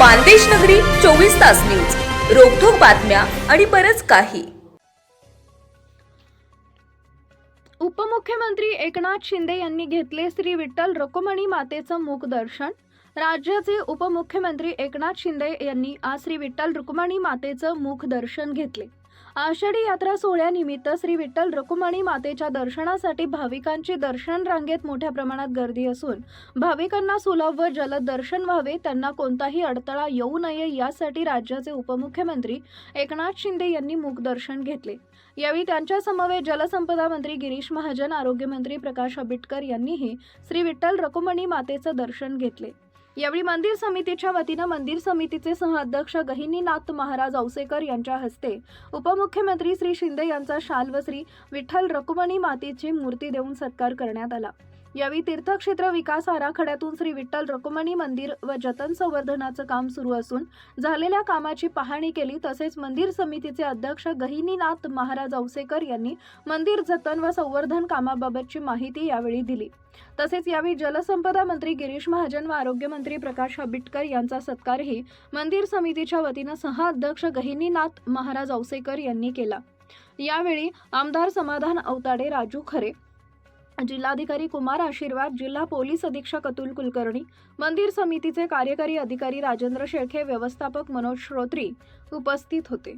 मानदेश नगरी चोवीस तास न्यूज. रोखोक बातम्या आणि बरच काही. उपमुख्यमंत्री एकनाथ शिंदे यांनी घेतले श्री विठ्ठल रकुमणी मातेचं मुख दर्शन. राज्याचे उपमुख्यमंत्री एकनाथ शिंदे यांनी आज श्री विठ्ठल रुक्माणी मातेचं मुख दर्शन घेतले. आषाढी यात्रा सोहळ्यानिमित्त श्री विठ्ठल रुक्माणी मातेच्या दर्शनासाठी भाविकांची दर्शन रांगेत मोठ्या प्रमाणात गर्दी असून भाविकांना सुलभ व जलद दर्शन व्हावे त्यांना कोणताही अडथळा येऊ नये यासाठी राज्याचे उपमुख्यमंत्री एकनाथ शिंदे यांनी मुखदर्शन दर्शन घेतले. यावेळी त्यांच्या समवेत जलसंपदा मंत्री गिरीश महाजन आरोग्यमंत्री प्रकाश आंबेडकर यांनीही श्री विठ्ठल रकुमणी मातेचं दर्शन घेतले. यावेळी मंदिर समितीच्या वतीनं मंदिर समितीचे सहअध्यक्ष गहिनीनाथ महाराज औसेकर यांच्या हस्ते उपमुख्यमंत्री श्री शिंदे यांचा शाल व श्री विठ्ठल रकुमणी मातेची मूर्ती देऊन सत्कार करण्यात आला. यावेळी तीर्थक्षेत्र विकास आराखड्यातून श्री विठ्ठल रकुमणी मंदिर व जतन संवर्धनाचं काम सुरू असून झालेल्या कामाची पाहणी केली तसेच मंदिर समितीचे अध्यक्ष गहिनीनाथ महाराज औसेकर यांनी मंदिर जतन व संवर्धन कामाबाबतची माहिती यावेळी दिली. तसेच यावेळी जलसंपदा मंत्री गिरीश महाजन व आरोग्यमंत्री प्रकाश आंबेडकर यांचा सत्कारही मंदिर समितीच्या वतीनं सहा अध्यक्ष गहिनीनाथ महाराज औसेकर यांनी केला. यावेळी आमदार समाधान अवताडे राजू खरे जिल्हाधिकारी कुमार आशीर्वाद जिल्हा पोलीस अधीक्षक अतुल कुलकर्णी मंदिर समितीचे कार्यकारी अधिकारी राजेंद्र शेळके व्यवस्थापक मनोज श्रोत्री उपस्थित होते.